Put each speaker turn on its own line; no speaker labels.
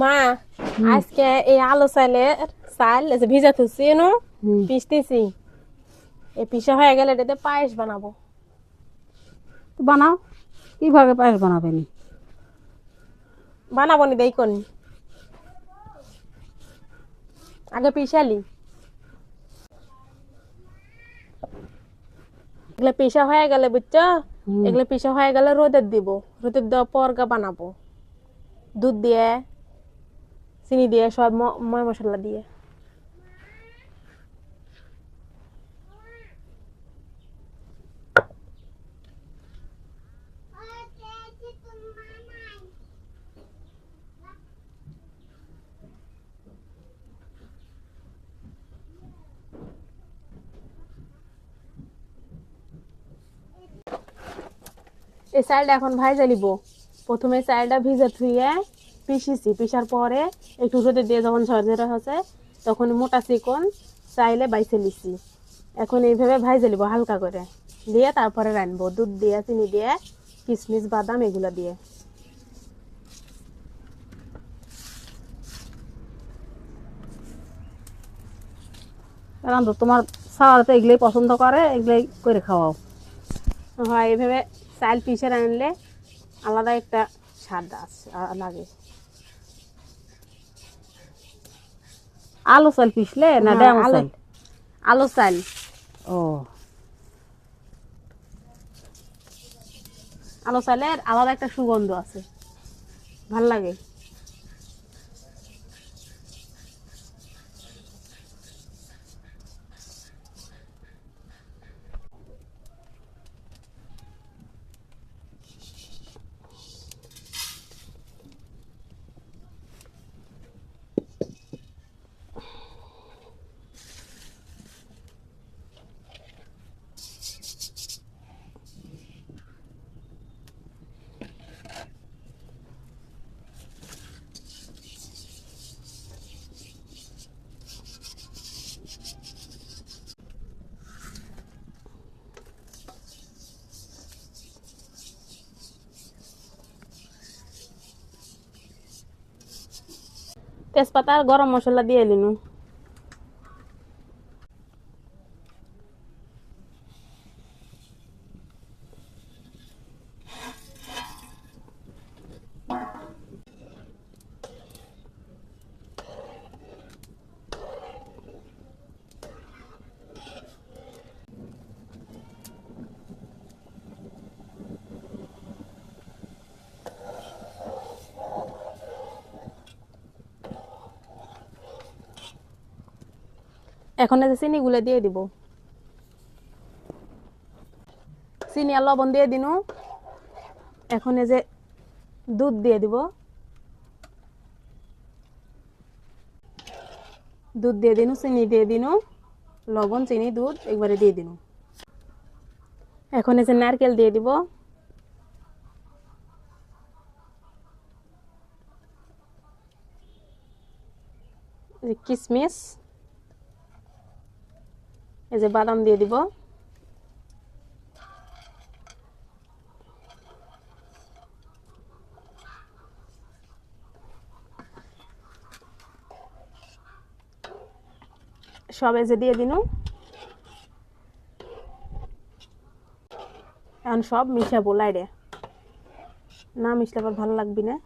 মা আজকে এই আলু চালের চাল এই যে ভিজা থুছি নো। পিসতেছি। এই পিসা হয়ে গেলে এটাতে পায়েস বানাবো।
তো বানাও। কীভাবে পায়েস বানাবে নি
বানাবো নি দেই কোন আগে পিসালি এগুলো পিসা হয়ে গেলে বুঝছ। এগুলো পিসা হয়ে গেলে রোদের দিব। রোদের দেওয়ার পর বানাবো। দুধ দিয়ে চিনি দিয়ে, সব ময় মশলা দিয়ে। এই চালটা এখন ভাইজা নিব। প্রথমে চালটা ভিজে ধুয়ে পিসিছি পিসার পরে একটু রোদে দিয়ে যখন ঝরঝরে হচ্ছে তখন মোটা চিকন চাইলে বাইছে লিছি এখন এইভাবে ভাইজে নিব হালকা করে। দিয়ে তারপরে রানবো। দুধ দিয়ে চিনি দিয়ে কিশমিশ বাদাম এগুলো দিয়ে।
কারণ তো তোমার সাওয়ার তো এগুলোই পছন্দ করে এগুলোই করে খাওয়াও।
হয় এইভাবে চাল পিসে রানলে আলাদা একটা স্বাদ আছে লাগে।
আলু চাল পিসলে না
হ্যাঁ,
ড্যাম
আলু-
চাল?
আলু চাল।
ও।
আলু চালের আলাদা একটা সুগন্ধ আছে। ভালো লাগে। তেজপাতা আর গরম মশলা দিয়ে এলিনু এখন এই যে চিনি গুলো দিয়ে দিব। চিনি আর লবণ দিয়ে দিনু। এখন এই যে দুধ দিয়ে দিব। দুধ দিয়ে দিনু, চিনি দিয়ে দিনু, লবণ, চিনি, দুধ একবারে দিয়ে দিনু। এখন এই যে নারকেল দিয়ে দিব। কিশমিশ এই যে বাদাম দিয়ে দিব। সব যে দিয়ে দিনু। এখন সব মিশাবো লাইডে না মিশলে আবার ভালো লাগবে না।